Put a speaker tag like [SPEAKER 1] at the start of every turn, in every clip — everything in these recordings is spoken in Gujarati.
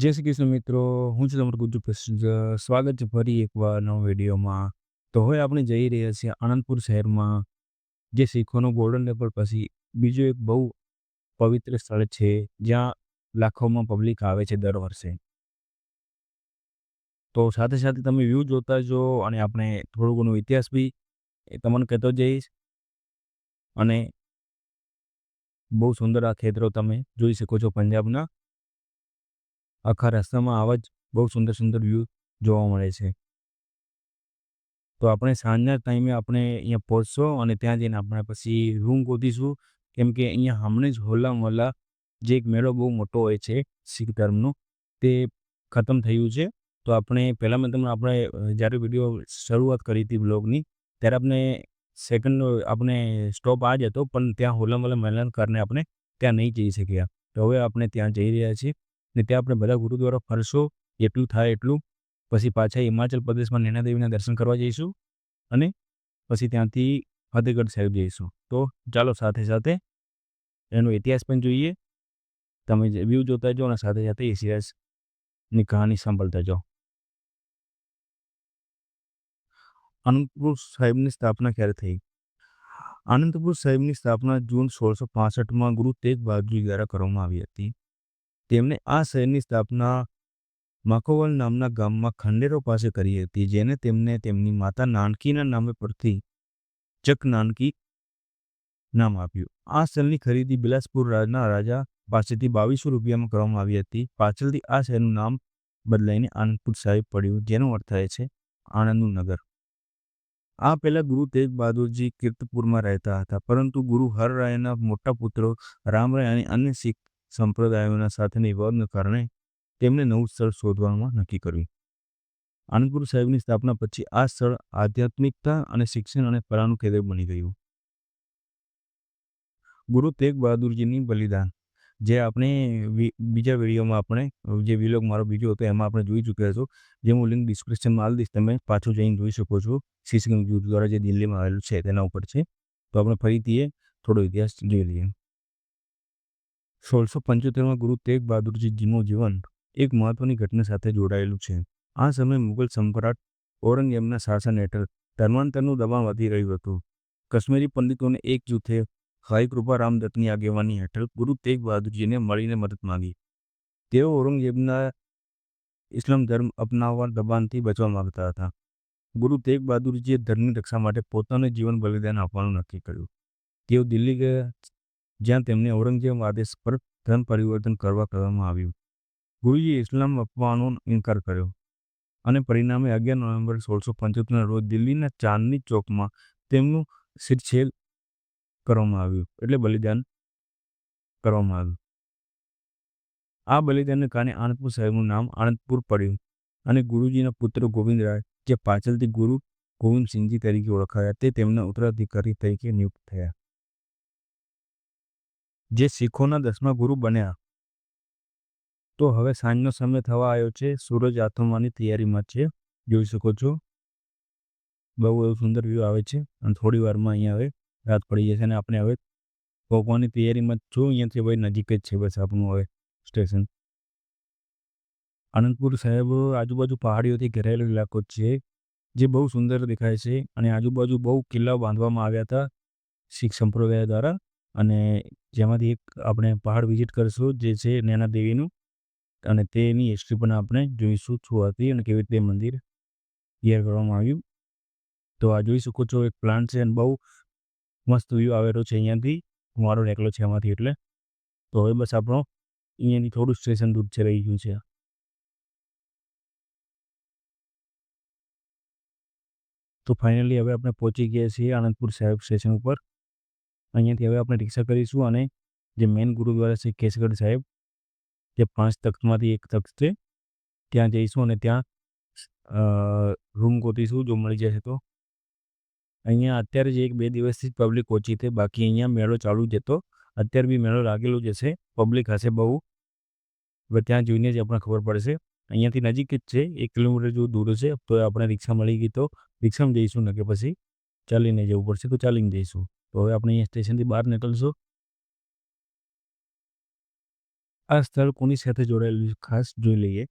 [SPEAKER 1] જય શ્રી કૃષ્ણ મિત્રો, હું છું તમારું પ્રસિદ્ધ. સ્વાગત છે ફરી એકવાર નવા વિડીયોમાં. તો હવે આપણે જઈ રહ્યા છીએ આનંદપુર શહેરમાં, જે શીખોનું ગોલ્ડન ટેમ્પલ પછી બીજું એક બહુ પવિત્ર સ્થળ છે, જ્યાં લાખોમાં પબ્લિક આવે છે દર વર્ષે. તો સાથે સાથે તમે વ્યૂ જોતા જો અને આપણે થોડું ઘણું ઇતિહાસ બી એ તમને કહેતો જઈશ. અને બહુ સુંદર આ ખેતરો તમે જોઈ શકો છો પંજાબના. આખા રસ્તામાં આવા જ બહુ સુંદર સુંદર વ્યૂ જોવા મળે છે. તો આપણે સાંજના ટાઈમે આપણે અહીંયા પહોંચશો અને ત્યાં જઈને આપણે પછી રૂમ ગોતીશું. કેમ કે અહીંયા હમણાં જ હોલા મોલા જે એક મેળો બહુ મોટો હોય છે, શીખ ધર્મનો, તે ખતમ થયું છે. તો આપણે પહેલાં મેં તમને આપણે જ્યારે વીડિયો શરૂઆત કરી હતી બ્લોગની ત્યારે આપણે સેકન્ડ આપણે સ્ટોપ આ જ હતો, પણ ત્યાં હોલા મોહલ્લા મેલન કરીને આપણે ત્યાં નહીં જઈ શક્યા. તો હવે આપણે ત્યાં જઈ રહ્યા છીએ. ને ત્યાં આપણે બધા ગુરુદ્વારા ફરશો, એટલું થાય એટલું. પછી પાછા હિમાચલ પ્રદેશમાં નૈનાદેવીના દર્શન કરવા જઈશું અને પછી ત્યાંથી ફતેહગઢ સાહેબ જઈશું. તો ચાલો સાથે સાથે એનો ઇતિહાસ પણ જોઈએ. તમે વ્યૂ જોતા જાઓ અને સાથે સાથે ઇતિહાસની કહાની સાંભળતા જાઓ. આનંદપુર સાહેબની સ્થાપના ક્યારે થઈ? આનંદપુર સાહેબની સ્થાપના જૂન સોળસો પાસઠમાં ગુરુ તેગ બહાદુર દ્વારા કરવામાં આવી હતી. તેમણે આ શહેરની સ્થાપના માકોવલ નામના ગામમાં ખંડેરો પાસે કરી હતી, જેને તેમને તેમની માતા નાનકીના નામે પરથી ચક નાનકી નામ આપ્યું. આ શહેરની ખરીદી બિલાસપુર રાજના રાજા પાસેથી બાવીસો રૂપિયામાં કરવામાં આવી હતી. પાછળથી આ શહેરનું નામ બદલાઈને આનંદપુર સાહેબ પડ્યું, જેનો અર્થ થાય છે આનંદનું નગર આ પહેલા ગુરુ તેજ બહાદુરજી કીર્તપુરમાં રહેતા હતા, પરંતુ ગુરુ હરરાયના મોટા પુત્રો રામરાય અને અન્ય શીખ સંપ્રદાયોના સાથેની વિવાદને કારણે તેમણે નવું સ્થળ શોધવામાં નક્કી કર્યું. આનંદપુર સાહેબની સ્થાપના પછી આ સ્થળ આધ્યાત્મિકતા અને શિક્ષણ અને કળાનું કેન્દ્ર બની ગયું. ગુરુ તેગ બહાદુરજીની બલિદાન, જે આપણે બીજા વિડીયોમાં આપણે, જે વિલોગ મારો બીજો હતો એમાં આપણે જોઈ ચૂક્યા છો જે હું લિંક ડિસ્ક્રિપ્શનમાં આવી દઈશ, તમે પાછું જઈને જોઈ શકો છો. શીશગંજ દ્વારા જે દિલ્હીમાં આવેલું છે તેના ઉપર છે. તો આપણે ફરીથી એ થોડો ઇતિહાસ જોઈ લઈએ. સોળસો પંચોતેરમાં ગુરુ તેગ બહાદુરજીનું જીવન એક મહત્વની ઘટના સાથે જોડાયેલું છે. આ સમયે મુઘલ સમ્રાટ ઔરંગઝેબના શાસન હેઠળ ધર્માંતરનું દબાણ વધી રહ્યું હતું. કશ્મીરી પંડિતોને એક જૂથે કૃપા રામદત્તની આગેવાની હેઠળ ગુરુ તેગ બહાદુરજીને મળીને મદદ માંગી. તેઓ ઔરંગઝેબના ઇસ્લામ ધર્મ અપનાવવા દબાણથી બચવા માંગતા હતા. ગુરુ તેગ બહાદુરજીએ ધર્મની રક્ષા માટે પોતાનું જીવન બલિદાન આપવાનું નક્કી કર્યું. તેઓ દિલ્હી ગયા જ્યાં તેમને ઔરંગઝેબ આદેશ પર ધર્મ પરિવર્તન કરવા કહેવામાં આવ્યું. ગુરુજીએ ઇસ્લામ અપવાનો ઇનકાર કર્યો અને પરિણામે અગિયાર નવેમ્બર સોળસો પંચોતેરના રોજ દિલ્હીના ચાંદની ચોકમાં તેમનું શિરછેદ કરવામાં આવ્યું, એટલે બલિદાન કરવામાં આવ્યું. આ બલિદાનને કારણે આનંદપુર સાહેબનું નામ આનંદપુર પડ્યું અને ગુરુજીના પુત્ર ગોવિંદરાય, જે પાછળથી ગુરુ ગોવિંદસિંહજી તરીકે ઓળખાયા, તે તેમના ઉત્તરાધિકારી તરીકે નિયુક્ત થયા. જે શીખોના દસમા ગુરુ બન્યા. તો હવે સાંજનો સમય થવા આવ્યો છે. સૂરજ આથમવાની તૈયારીમાં છે. જોઈ શકો છો. બહુ એવું સુંદર વ્યૂ આવે છે. અને થોડી વારમાં અહીંયા હવે રાત પડી જશે અને આપણે હવે પહોંચવાની તૈયારીમાં છું. અહીંયાથી ભાઈ નજીક જ છે બસ આપણું હવે સ્ટેશન. આનંદપુર સાહેબ, આજુબાજુ પહાડીઓથી ઘેરાયેલો ઇલાકો છે, જે બહુ સુંદર દેખાય છે. અને આજુબાજુ બહુ કિલ્લાઓ બાંધવામાં આવ્યા હતા શીખ સંપ્રદાય દ્વારા. અને જેમાંથી એક આપણે પહાડ વિઝિટ કરીશું, જે છે નૈના દેવીનું. અને તેની હિસ્ટ્રી પણ આપણે જોઈશું શું હતી અને કેવી રીતે મંદિર તૈયાર કરવામાં આવ્યું. તો આ જોઈ શકો છો, એક પ્લાન્ટ છે અને બહુ મસ્ત વ્યૂ આવેલો છે અહીંયાથી. મારો રેકલો છે એમાંથી એટલે. તો હવે બસ આપણો અહીંયાથી થોડું સ્ટેશન દૂર છે, રહી ગયું છે. તો ફાઇનલી હવે આપણે પહોંચી ગયા છીએ આનંદપુર સાહેબ સ્ટેશન ઉપર. અહીંયાથી હવે આપણે રિક્ષા કરીશું અને જે મેન ગુરુદ્વારા છે કેશગઢ સાહેબ, જે પાંચ તખ્તમાંથી એક તખ્ત છે, ત્યાં જઈશું અને ત્યાં રૂમ ગોતીશું જો મળી જશે તો. અહીંયા અત્યારે જે એક બે દિવસથી જ પબ્લિક ઓછી છે, બાકી અહીંયા મેળો ચાલુ જ હતો. અત્યારે બી મેળો લાગેલો જ હશે પબ્લિક હશે બહુ. હવે ત્યાં જોઈને જ આપણને ખબર પડશે. અહીંયાથી નજીક જ છે, એક કિલોમીટર જેવું દૂર છે તો આપણે રિક્ષા મળી ગઈ તો રિક્ષામાં જઈશું ને કે પછી ચાલીને જવું પડશે તો ચાલીને જઈશું. તો હવે આપણે અહીંયા સ્ટેશનથી બહાર નીકળશું. આ સ્થળ કોની સાથે જોડાયેલું છે ખાસ જોઈ લઈએ.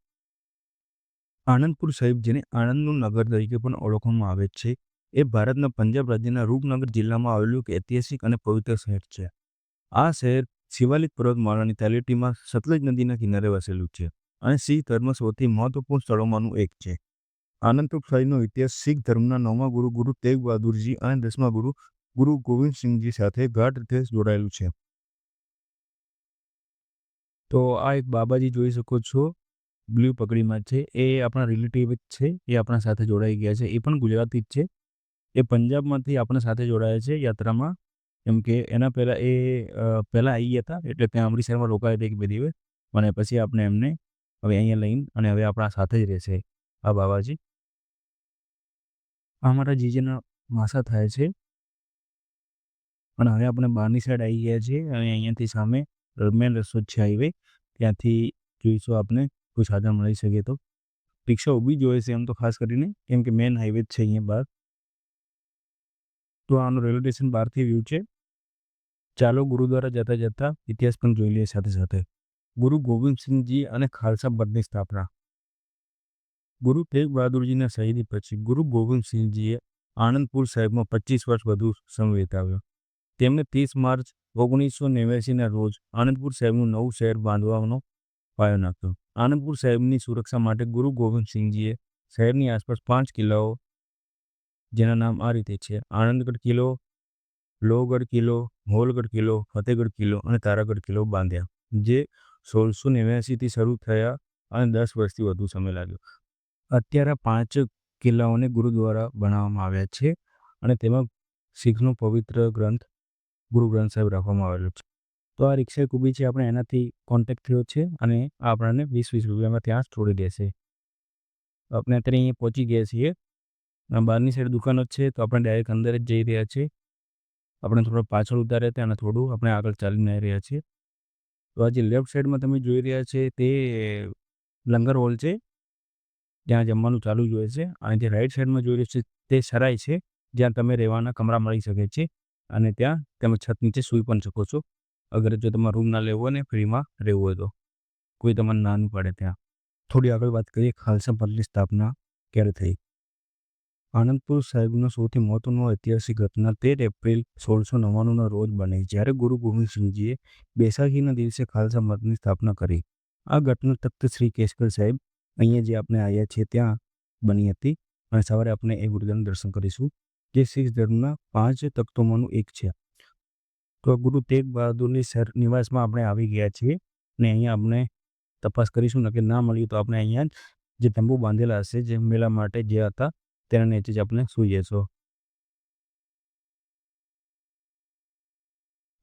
[SPEAKER 1] આનંદપુર સાહેબ, જેને આણંદનું નગર તરીકે પણ ઓળખવામાં આવે છે, એ ભારતના પંજાબ રાજ્યના રૂપનગર જિલ્લામાં આવેલું એક ઐતિહાસિક અને પવિત્ર શહેર છે. આ શહેર શિવાલિક પર્વતમાળાની તળેટીમાં સતલજ નદીના કિનારે વસેલું છે અને શીખ ધર્મ સૌથી મહત્વપૂર્ણ સ્થળોમાંનું એક છે. આનંદપુર સાહેબનો ઇતિહાસ શીખ ધર્મના નવમા ગુરુ ગુરુ તેગ બહાદુરજી અને દસમા ગુરુ ગુરુ ગોવિંદસિંહજી સાથે ગાઢ રીતે જોડાયેલું છે. તો આ એક બાબાજી જોઈ શકો છો. બ્લુ પગડીમાં છે. એ આપણા રિલેટિવ જ છે. એ આપણા સાથે જોડાઈ ગયા છે. એ પણ ગુજરાતી જ છે. એ પંજાબમાંથી આપણા સાથે જોડાયા છે યાત્રામાં. કેમ કે એના પહેલાં એ પહેલાં આવી ગયા હતા. એટલે ત્યાં અમૃતસરમાં રોકાયા હતા એક બે દિવસ. અને પછી આપણે એમને હવે અહીંયા લઈને અને હવે આપણા સાથે જ રહેશે આ બાબાજી. આ મારા જીજેના માસા થાય છે. અને હવે આપણે બહારની સાઈડ આવી ગયા છીએ અને અહીંયાથી સામે મેન રસ્તો છે હાઈવે ત્યાંથી જોઈશું આપણે કોઈ સાધન મળી શકે તો. રિક્ષા ઊભી જોઈએ છે એમ તો ખાસ કરીને, કેમ કે મેન હાઈવે છે અહીંયા બહાર. તો આનું રેલવે સ્ટેશન બહારથી વ્યૂ છે. ચાલો ગુરુદ્વારા જતા જતા ઇતિહાસ પણ જોઈ લઈએ સાથે સાથે. ગુરુ ગોવિંદસિંહજી અને ખાલસા પદની સ્થાપના. ગુરુ તેગ બહાદુરજીના શહીદી પછી ગુરુ ગોવિંદસિંહજીએ આનંદપુર સાહેબમાં પચીસ વર્ષ વધુ સમય વિતાવ્યો. તેમણે ત્રીસ માર્ચ ઓગણીસો નેવ્યાસીના રોજ આનંદપુર સાહેબનું નવું શહેર બાંધવાનો પાયો નાખ્યો. આનંદપુર સાહેબની સુરક્ષા માટે ગુરુ ગોવિંદસિંહજીએ શહેરની આસપાસ પાંચ કિલ્લાઓ, જેના નામ આ રીતે છે, આનંદગઢ કિલ્લો, લોહગઢ કિલ્લો હોલગઢ કિલ્લો ફતેહગઢ કિલ્લો અને તારાગઢ કિલ્લો બાંધ્યા, જે સોળસો નેવ્યાસીથી શરૂ થયા અને દસ વર્ષથી વધુ સમય લાગ્યો. અત્યારે પાંચ કિલ્લાઓને ગુરુદ્વારા બનાવવામાં આવ્યા છે અને તેમાં શીખનો પવિત્ર ગ્રંથ ગુરુ ગ્રંથ સાહેબ રાખવામાં આવેલો છે. તો આ રિક્ષા ઊભી છે, આપણે એનાથી કોન્ટેક્ટ થયો છે અને આપણને વીસ વીસ રૂપિયામાં ત્યાં છોડી દેશે આપણે અત્યારે અહીંયા પહોંચી ગયા છીએ. બહારની સાઈડ દુકાનો જ છે, તો આપણે ડાયરેક્ટ અંદર જ જઈ રહ્યા છીએ. આપણે થોડો પાછળ ઉતાર્યા હતા અને થોડું આપણે આગળ ચાલીને રહ્યા છીએ. તો આ જે લેફ્ટ સાઈડમાં તમે જોઈ રહ્યા છે તે લંગર હોલ છે. જ્યાં જમવાનું ચાલુ જ હોય છે. અને જે રાઈટ સાઈડમાં જોઈ રહ્યું છે તે સરાય છે, જ્યાં તમે રહેવાના કમરા મળી શકે છે. અને ત્યાં તમે છત નીચે સૂઈ પણ શકો છો. અગર જો તમારે રૂમ ના લેવો હોય ને ફ્રીમાં રહેવું હોય તો. કોઈ તમને ના નહીં પડે ત્યાં. થોડી આગળ વાત કરીએ ખાલસા પંથની સ્થાપના ક્યારે થઈ? આનંદપુર સાહેબનો સૌથી મહત્વનો ઐતિહાસિક ઘટના તેર એપ્રિલ સોળસો નવ્વાણુંના રોજ બની, જ્યારે ગુરુ ગોવિંદસિંહજીએ બેસાખીના દિવસે ખાલસા મઠની સ્થાપના કરી. આ ઘટના તખ્ત શ્રી કેશકર સાહેબ અહીંયા જે આપણે આવ્યા છીએ ત્યાં બની હતી અને સવારે આપણે એ ગુરુદ્વારાનું દર્શન કરીશું. જે શીખ ધર્મના પાંચ તત્વોમાંનું એક છે. તો ગુરુ તેગ બહાદુરની સર નિવાસમાં આપણે આવી ગયા છીએ અને અહીંયા આપણે તપાસ કરીશું ને કે ના મળીએ તો આપણે અહીંયા જે તંબુ બાંધેલા હશે, જે મેળા માટે જે હતા, તેના નીચે જ આપણે સૂઈ જશો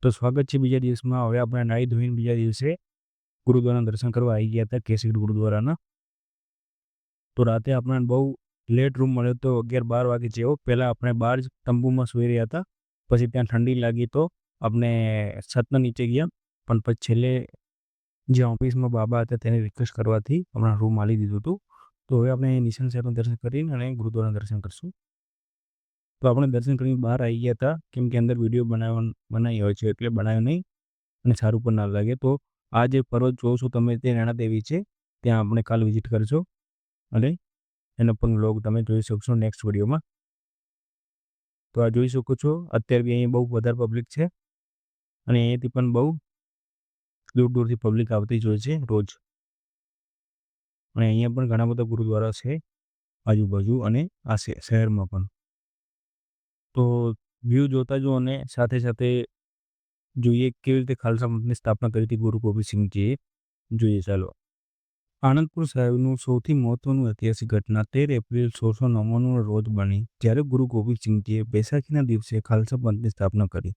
[SPEAKER 1] તો સ્વાગત છે બીજા દિવસમાં. હવે આપણે નાહી ધોઈને બીજા દિવસે ગુરુદ્વારાના દર્શન કરવા આવી ગયા હતા, કેસરી ગુરુદ્વારાના. તો રાતે આપણને બહુ લેટ રૂમ મળ્યો તો અગિયાર બાર વાગે જેવો. પહેલાં આપણે બહાર જ તંબુમાં સૂઈ રહ્યા હતા. પછી ત્યાં ઠંડી લાગી તો આપણે છતના નીચે ગયા. પણ પછી છેલ્લે જે ઓફિસમાં બાબા હતા તેને રિક્વેસ્ટ કરવાથી હમણાં રૂમ આલી દીધું હતું. તો હવે આપણે નિશાન સાહેબનું દર્શન કરીને અને ગુરુદ્વારાનું દર્શન કરશું. તો આપણે દર્શન કરીને બહાર આવી ગયા હતા. કેમ કે અંદર વીડિયો બનાવવા બનાવી હોય છે, એટલે બનાવ્યો નહીં. અને સારું પણ ના લાગે. તો આ જે પર્વત જોવો છો તમે, તે રેણા દેવી છે. ત્યાં આપણે કાલ વિઝિટ કરજો. અને એનો પણ લોગ તમે જોઈ શકશો નેક્સ્ટ વિડીયોમાં તો આ જોઈ શકો છો, અત્યારે બી અહીંયા બહુ વધારે પબ્લિક છે. અને અહીંયાથી પણ બહુ દૂર દૂરથી પબ્લિક આવતી જ હોય છે રોજ. અને અહીંયા પણ ઘણા બધા ગુરુદ્વારા છે, આજુબાજુ અને આ શહેરમાં પણ. તો વ્યૂ જોતા જો અને સાથે સાથે જોઈએ કેવી રીતે ખાલસા મતની સ્થાપના કરી હતી ગુરુ ગોવિંદસિંહજીએ જોઈએ ચાલો. આનંદપુર સાહેબનું સૌથી મહત્વનું ઐતિહાસિક ઘટના તેર એપ્રિલ સોળસો નવ્વાણું રોજ બની, જ્યારે ગુરુ ગોવિંદસિંહજીએ બેસાખીના દિવસે ખાલસા પંથની સ્થાપના કરી.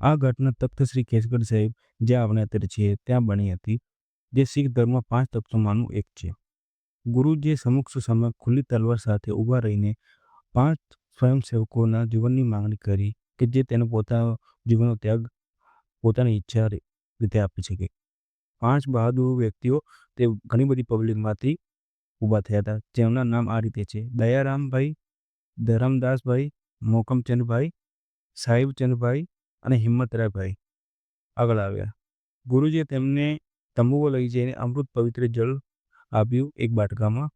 [SPEAKER 1] આ ઘટના તખ્ત શ્રી કેશગઢ સાહેબ, જ્યાં આપણે અત્યારે છીએ, ત્યાં બની હતી, જે શીખ ધર્મમાં પાંચ તત્વોમાંનું એક છે. ગુરુજીએ સમક્ષ સમય ખુલ્લી તલવાર સાથે ઊભા રહીને પાંચ સ્વયંસેવકોના જીવનની માંગણી કરી કે જે તેનો પોતાનો જીવનનો ત્યાગ પોતાની ઈચ્છા રીતે આપી શકે. પાંચ બહાદુર વ્યક્તિઓ તે ઘણી બધી પબ્લિકમાંથી ઊભા થયા હતા. જેમના નામ આ રીતે છે. દયારામભાઈ, ધરમદાસભાઈ, મોકમચંદભાઈ, સાહિબચંદભાઈ અને હિંમતરાયભાઈ આગળ આવ્યા. ગુરુજીએ તેમને તંબુઓ લઈ જઈને અમૃત પવિત્ર જળ આપ્યું એક બાટકામાં,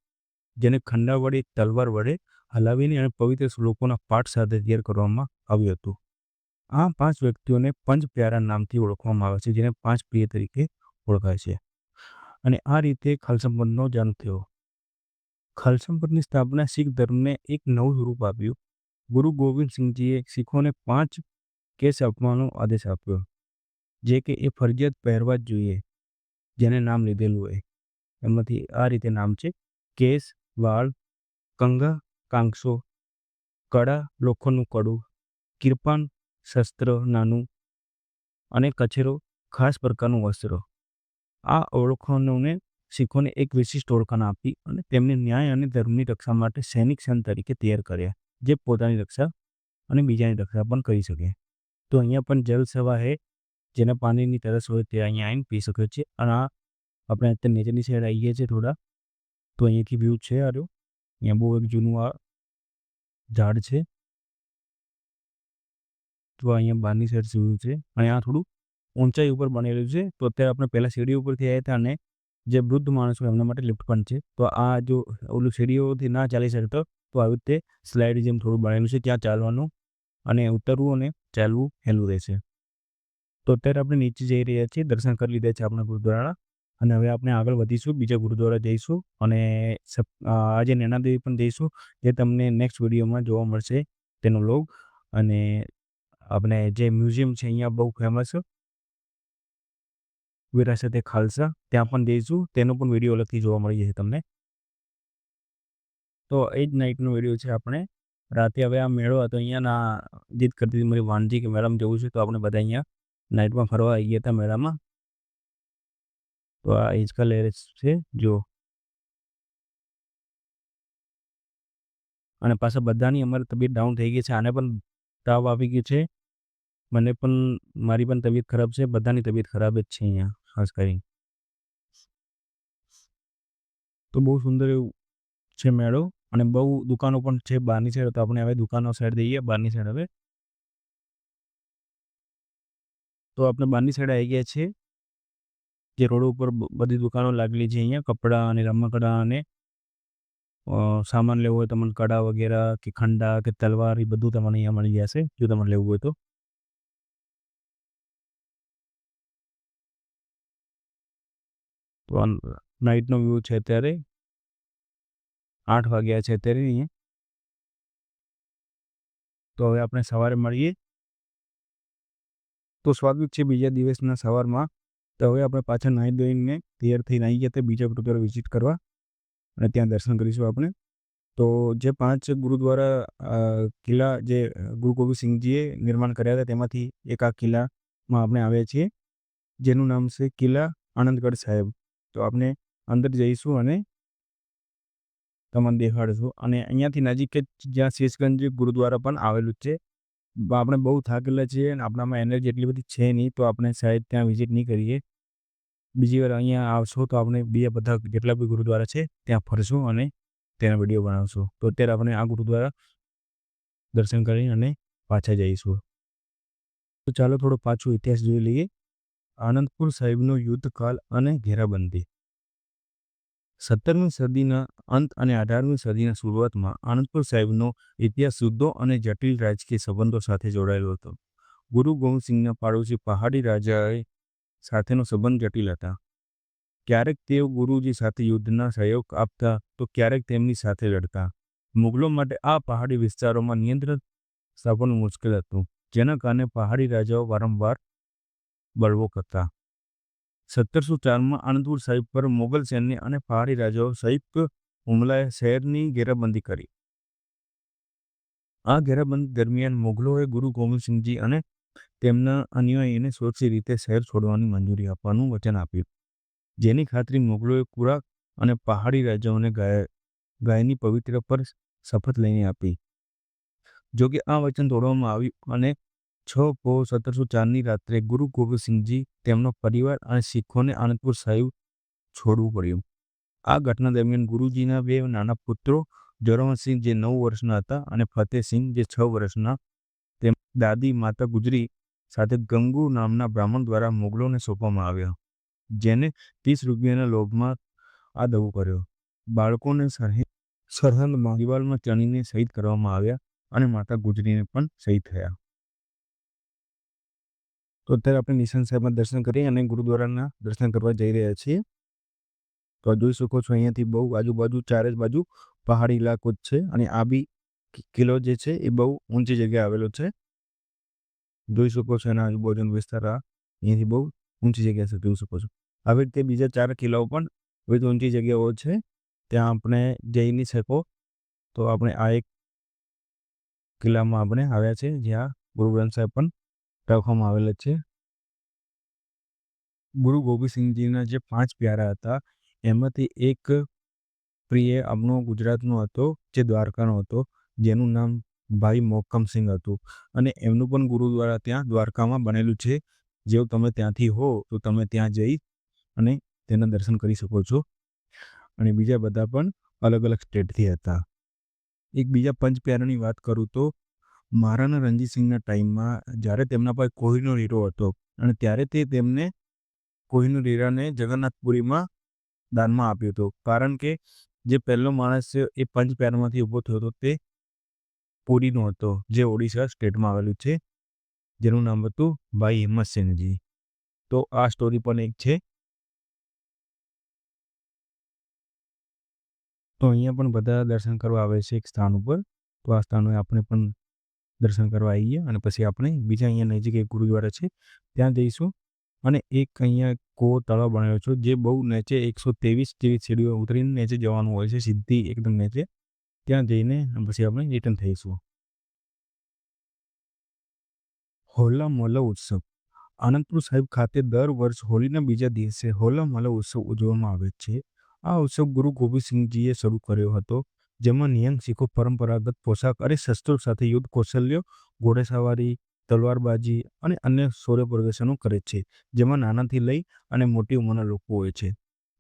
[SPEAKER 1] જેને ખંડા વડે, તલવાર વડે હલાવીને અને પવિત્ર શ્લોકોના પાઠ સાથે તૈયાર કરવામાં આવ્યું હતું. આ પાંચ વ્યક્તિઓને પંચ પ્યારા નામથી ઓળખવામાં આવે છે, જેને પાંચ પ્રિય તરીકે ઓળખાય છે. અને આ રીતે ખાલસા પંથનો જન્મ થયો. ખાલસા સ્થાપના શીખ ધર્મને એક નવું સ્વરૂપ આપ્યું. ગુરુ ગોવિંદસિંહજીએ શીખોને પાંચ કેસ આપવાનો આદેશ આપ્યો. જે કે એ ફરજિયાત પહેરવા જ જોઈએ. જેને નામ લીધેલું હોય. એમાંથી આ રીતે નામ છે. કેસ, વાળ, કંગા કાંક્ષો કડા, લોખંડનું કડું, કિરપાન, શસ્ત્ર, નાનું અને કચેરો, ખાસ પ્રકારનું વસ્ત્ર. આ ઓળખાણોને શીખોને એક વિશિષ્ટ ઓળખાણ આપી અને તેમને ન્યાય અને ધર્મની રક્ષા માટે સૈનિક સંત તરીકે તૈયાર કર્યા, જે પોતાની રક્ષા અને બીજાની રક્ષા પણ કરી શકે. તો અહીંયા પણ જલ સેવા હે, જેને પાણીની તરસ હોય તે અહીંયા આવીને પી શકે છે. અને આ આપણે અત્યારે નીચેની સાઈડ આવી ગયા છે થોડા. તો અહીંયાથી વ્યૂ છે આરો અહીંયા બહુ એક જૂનું આ ઝાડ છે. તો અહીંયા બહારની સાઈડ જોયું છે. અને આ થોડું ઊંચાઈ ઉપર બનેલું છે. તો અત્યારે આપણે પહેલાં સીડી ઉપરથી આવ્યા હતા અને જે વૃદ્ધ માણસો એમના માટે લિફ્ટ પણ છે. તો આ જો ઓલું સીડીઓથી ના ચાલી શકતો, તો આવી રીતે સ્લાઇડ જેમ થોડું બનેલું છે ત્યાં ચાલવાનું અને ઉતરવું અને ચાલવું હેલું રહેશે. તો અત્યારે આપણે નીચે જઈ રહ્યા છીએ, દર્શન કરી લીધા છે આપણા ગુરુદ્વારા અને હવે આપણે આગળ વધીશું, બીજા ગુરુદ્વારા જઈશું અને આજે નૈનાદેવી પણ જઈશું, જે તમને નેક્સ્ટ વિડીયોમાં જોવા મળશે તેનો લોગ. અને આપણે જે મ્યુઝિયમ છે, અહીંયા બહુ ફેમસ વિરાસતે ખાલસા, ત્યાં પણ જઈશું. તેનો પણ વીડિયો અલગથી જોવા મળી જશે તમને. તો એ જ નાઇટનો વીડિયો છે આપણે. રાતે હવે આ મેળો હતો, અહીંયાના જીત કરતી હતી મારી વાનજી કે મેળામાં જવું છે તો આપણે બધા અહીંયા નાઇટમાં ફરવા આવી ગયા હતા મેળામાં. તો આ હિંચકા લેરેસ છે, જો. અને પાછા બધાની અમારી તબિયત ડાઉન થઈ ગઈ છે. આને પણ તાવ આવી ગયું છે. મને પણ, મારી પણ તબિયત ખરાબ છે. બધાની તબિયત ખરાબ જ છે અહીંયા. ખાસ કરી તો બહુ સુંદર એવું છે મેળો અને બહુ દુકાનો પણ છે બહારની સાઈડ તો આપણે હવે દુકાનો સાઈડ જઈએ, બહારની સાઈડ હવે. તો આપણે બહારની સાઈડ આવી ગયા છીએ. જે રોડ ઉપર બધી દુકાનો લાગેલી છે અહીંયા, કપડાં અને રમકડા અને સામાન લેવો હોય તમને કડા વગેરે કે ખંડા કે તલવાર એ બધું તમને અહીંયા મળી જશે, જો તમારે લેવું હોય તો. નાઇટનો વ્યૂ છે અત્યારે. આઠ વાગ્યા છે અત્યારે અહીંયા. તો હવે આપણે સવારે મળીએ. તો સ્વાગત છે બીજા દિવસના સવારમાં. તો હવે આપણે પાછા નાહી ધોઈને તૈયાર થઈને આવી ગયા તે બીજા ગુરુદ્વારા વિઝિટ કરવા. અને ત્યાં દર્શન કરીશું આપણે. તો જે પાંચ ગુરુદ્વારા કિલ્લા જે ગુરુ ગોવિંદ સિંહજીએ નિર્માણ કર્યા હતા તેમાંથી એક આ કિલ્લામાં આપણે આવ્યા છીએ. જેનું નામ છે કિલ્લા આનંદગઢ સાહેબ. તો આપણે અંદર જઈશું અને તમને દેખાડીશું. અને અહીંયાથી નજીક જ જ્યાં શેષગંજ ગુરુદ્વારા પણ આવેલું છે. આપણે બહુ થાકેલા છીએ અને આપણામાં એનર્જી એટલી બધી છે નહીં, તો આપણે શાયદ ત્યાં વિઝિટ નહીં કરીએ. બીજી વાર અહીંયા આવશો તો આપણે બીજા બધા જેટલા બી ગુરુદ્વારા છે, ત્યાં ફરશું અને તેના વીડિયો બનાવશું. તો અત્યારે આપણે આ ગુરુદ્વારા દર્શન કરી અને પાછા જઈશું. તો ચાલો થોડો પાછો ઇતિહાસ જોઈ લઈએ. આનંદપુર સાહેબનો યુદ્ધકાલ અને ઘેરાબંધી. સત્તરમી સદીના અંત અને અઢારમી સદીના શરૂઆતમાં આનંદપુર સાહેબનો ઇતિહાસ શુદ્ધો અને જટિલ રાજકીય સંબંધો સાથે જોડાયેલો હતો. ગુરુ ગોવિંદસિંહના પાડોશી પહાડી રાજાએ સાથેનો સંબંધ જટિલ હતા. ક્યારેક તેઓ ગુરુજી સાથે યુદ્ધના સહયોગ આપતા તો ક્યારેક તેમની સાથે લડતા. મુગલો માટે આ પહાડી વિસ્તારોમાં નિયંત્રણ સ્થાપવાનું મુશ્કેલ હતું. જેના કારણે પહાડી રાજાઓ વારંવાર બળવો કરતા. સત્તરસો ચારમાં આનંદપુર સાહિબ પર મોગલ સૈન્ય અને પહાડી રાજાઓ સંયુક્ત હુમલાએ શહેરની ઘેરાબંધી કરી. આ ઘેરાબંધી દરમિયાન મોગલોએ ગુરુ ગોવિંદસિંહજી અને તેમના અનુયાયીને સુરક્ષિત રીતે શહેર છોડવાની મંજૂરી આપવાનું વચન આપ્યું. જેની ખાતરી મોગલોએ કુરાક અને પહાડી રાજાઓને ગાય, ગાયની પવિત્ર પર શપથ લઈને આપી. જોકે આ વચન તોડવામાં આવ્યું અને છ પો સત્તરસો ચારની રાત્રે ગુરુ ગોવિંદસિંહજી તેમનો પરિવાર અને શીખોને આનંદપુર સાહેબ છોડવું પડ્યું. આ ઘટના દરમિયાન ગુરુજીના બે નાના પુત્રો જોરાવરસિંહ જે નવ વર્ષના હતા અને ફતેહસિંહ જે છ વર્ષના તેમ દાદી માતા ગુજરી સાથે ગંગુ નામના બ્રાહ્મણ દ્વારા મુગલોને સોંપવામાં આવ્યા, જેને ત્રીસ રૂપિયાના લોભમાં આ દવો કર્યો. બાળકોને સરહદ સરહદમાં દિવાલમાં ચણીને શહીદ કરવામાં આવ્યા અને માતા ગુજરીને પણ શહીદ થયા. તો અત્યારે આપણે નિશાન સાહેબના દર્શન કરી અને ગુરુદ્વારાના દર્શન કરવા જઈ રહ્યા છીએ. તો જોઈ શકો છો અહીંયાથી બહુ આજુબાજુ ચારે જ બાજુ પહાડી ઇલાકો જ છે અને આ બી કિલ્લો જે છે એ બહુ ઊંચી જગ્યાએ આવેલો છે. જોઈ શકો છો એના આજુબાજુનો વિસ્તાર અહીંયાથી બહુ ઊંચી જગ્યા છે જોઈ શકો છો. આવી રીતે બીજા ચાર કિલ્લાઓ પણ વિવિધ ઊંચી જગ્યાઓ છે ત્યાં આપણે જઈ નહીં શકો. તો આપણે આ એક કિલ્લામાં આપણે આવ્યા છે જ્યાં ગુરુ ગ્રંથ સાહેબ પણ રાખવામાં આવેલા છે. ગુરુ ગોવિંદસિંહજીના જે પાંચ પ્યારા હતા, એમાંથી એક પ્રિય આપણો ગુજરાતનો હતો, જે દ્વારકાનો હતો, જેનું નામ ભાઈ મોહકમસિંહ હતું. અને એમનું પણ ગુરુદ્વારા ત્યાં દ્વારકામાં બનેલું છે. જેવું તમે ત્યાંથી હો, તો તમે ત્યાં જઈ અને તેના દર્શન કરી શકો છો. અને બીજા બધા પણ અલગ અલગ સ્ટેટથી હતા. એક બીજા પંચ પ્યારાની વાત કરું તો મહારાણા રણજીતસિંહના ટાઈમમાં જ્યારે તેમના પાસે કોહિનો હીરો હતો અને ત્યારે તે તેમને કોહિનો હીરાને જગન્નાથપુરીમાં દાનમાં આપ્યો હતો. કારણ કે જે પહેલો માણસ છે એ પંચ પ્યારામાંથી ઊભો થયો હતો તે પુરીનો હતો, જે ઓડિશા સ્ટેટમાં આવેલું છે, જેનું નામ હતું ભાઈ હિંમતસિંહજી તો આ સ્ટોરી પણ એક છે. તો અહીંયા પણ બધા દર્શન કરવા આવે છે એક સ્થાન ઉપર. તો આ સ્થાનોએ આપણે પણ દર્શન કરવા આવીએ અને પછી આપણે બીજા અહીંયા નજીક એક ગુરુદ્વારા છે, ત્યાં જઈશું. અને એક અહીંયા કો તળાવ બનાવ્યો છે, જે બહુ નીચે એકસો ત્રેવીસ જેવી સીડીઓ ઉતરીને નીચે જવાનું હોય છે, સીધી એકદમ નીચે. ત્યાં જઈને પછી આપણે રિટર્ન થઈશું. હોલા મોલા ઉત્સવ. આનંદપુર સાહેબ ખાતે દર વર્ષ હોલીના બીજા દિવસે હોલા મોલા ઉત્સવ ઉજવવામાં આવે છે. આ ઉત્સવ ગુરુ ગોવિંદસિંહજીએ શરૂ કર્યો હતો. જેમાં નિયંગ શીખો, પરંપરાગત પોશાક અને શસ્ત્રો સાથે યુદ્ધ, કૌશલ્ય, ઘોડેસવારી, તલવારબાજી અને અન્ય શૌર્ય પ્રદર્શનો કરે છે, જેમાં નાનાથી લઈ અને મોટી ઉંમરના લોકો હોય છે.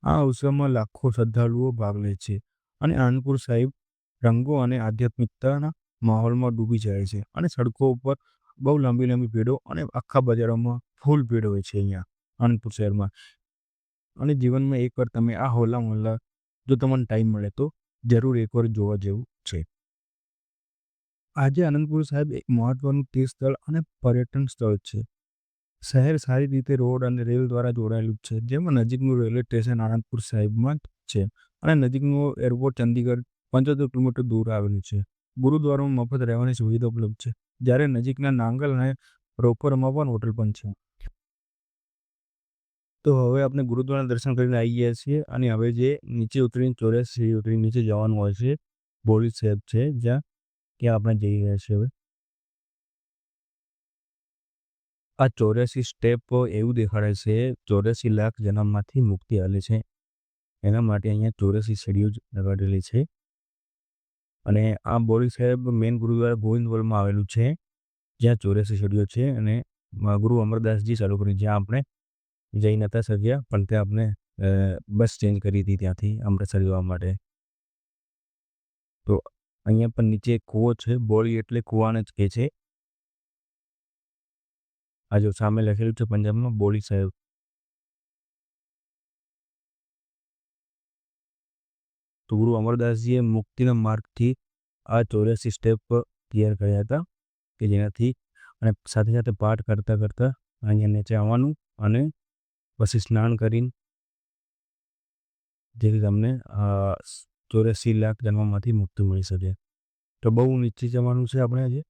[SPEAKER 1] આ અવસરમાં લાખો શ્રદ્ધાળુઓ ભાગ લે છે અને આનંદપુર સાહેબ રંગો અને આધ્યાત્મિકતાના માહોલમાં ડૂબી જાય છે અને સડકો ઉપર બહુ લાંબી લાંબી ભીડો અને આખા બજારોમાં ફૂલ ભીડ હોય છે અહીંયા, આનંદપુર શહેરમાં. અને જીવનમાં એકવાર તમે આ હોલા મોહલ્લા જો તમને ટાઈમ મળે તો જરૂર એકવાર જોવા જેવું છે. આજે આનંદપુર સાહેબ એક મહત્વનું તીર્થ સ્થળ અને પર્યટન સ્થળ છે. શહેર સારી રીતે રોડ અને રેલ દ્વારા જોડાયેલું છે, જેમાં નજીકનું રેલવે સ્ટેશન આનંદપુર સાહેબમાં છે અને નજીકનું એરપોર્ટ ચંદીગઢ પંચોતેર કિલોમીટર દૂર આવેલું છે. ગુરુદ્વારામાં મફત રહેવાની સુવિધા ઉપલબ્ધ છે. જ્યારે નજીકના નાંગલ અને રોપરમાં પણ હોટલ પણ છે. તો હવે આપણે ગુરુદ્વારા દર્શન કરીને આવી ગયા છીએ અને હવે જે નીચે ઉતરીને ચોર્યાસી સીડી ઉતરીને નીચે જવાનું હોય છે બોરી સાહેબ છે, જ્યાં ત્યાં આપણે જઈ રહ્યા છીએ હવે. આ ચોર્યાસી સ્ટેપ એવું દેખાડે છે, ચોર્યાસી લાખ જન્મમાંથી મુક્તિ હાલે છે. એના માટે અહીંયા ચોર્યાસી સીડીઓ લગાડેલી છે. અને આ બોરી સાહેબ મેન ગુરુદ્વારા ગોવિંદવલમાં આવેલું છે, જ્યાં ચોર્યાસી સીડીઓ છે અને ગુરુ અમરદાસજી ચાલુ કર્યું, જ્યાં આપણે જઈ નહોતા શક્યા, પણ ત્યાં આપણે બસ ચેન્જ કરી હતી ત્યાંથી અમૃતસર જવા માટે. તો અહીંયા પણ નીચે કૂવો છે, બોળી એટલે કૂવાને જ કહે છે. આ જો સામે લખેલું છે પંજાબમાં, બોળી સાહેબ. તો ગુરુ અમરદાસજીએ મુક્તિના માર્ગથી આ ચોર્યાસી સ્ટેપ તૈયાર કર્યા હતા, કે જેનાથી અને સાથે સાથે પાઠ કરતાં કરતાં અહીંયા નીચે આવવાનું અને પછી સ્નાન કરીને જેથી તમને ચોર્યાસી લાખ જન્મમાંથી મુક્તિ મળી શકે. તો બહુ નીચે જવાનું છે આપણે આજે?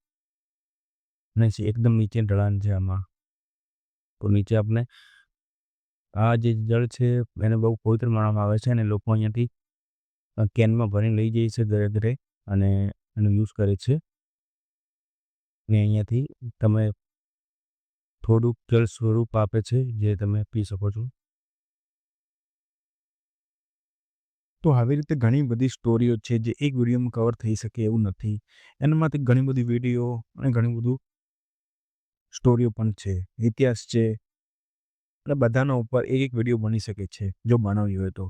[SPEAKER 1] નહીં એકદમ નીચે ઢળાન છે આમાં. તો નીચે આપણે આ જે જળ છે એને બહુ પવિત્ર માનવામાં આવે છે અને લોકો અહીંયાથી કેનમાં ભરીને લઈ જાય છે ઘરે ઘરે અને એનો યુઝ કરે છે. અને અહીંયાથી તમે થોડુંક જળ સ્વરૂપ આપે છે જે તમે પી શકો છો. તો આવી રીતે ઘણી બધી સ્ટોરીઓ છે જે એક વિડીયોમાં કવર થઈ શકે એવું નથી. એનામાંથી ઘણી બધી વીડિયો અને ઘણી બધું સ્ટોરીઓ પણ છે. ઇતિહાસ છે. અને બધાના ઉપર એક એક વીડિયો બની શકે છે જો બનાવી હોય તો.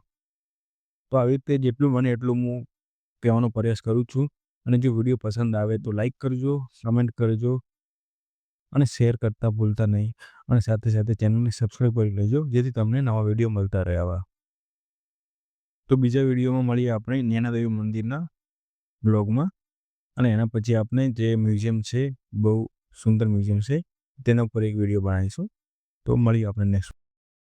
[SPEAKER 1] તો આવી રીતે જેટલું બને એટલું હું કહેવાનો પ્રયાસ કરું છું. અને જો વીડિયો પસંદ આવે તો લાઈક કરજો કમેન્ટ કરજો. અને શેર કરતા ભૂલતા નહીં. અને સાથે સાથે ચેનલને સબસ્ક્રાઈબ કરી લેજો, જેથી તમને નવા વીડિયો મળતા રહે આવા. તો બીજા વિડીયોમાં મળીએ આપણે નેનાદેવી મંદિરના બ્લોગમાં અને એના પછી આપણે જે મ્યુઝિયમ છે, બહુ સુંદર મ્યુઝિયમ છે, તેના ઉપર એક વીડિયો બનાવીશું. તો મળીએ આપણે નેક્સ્ટ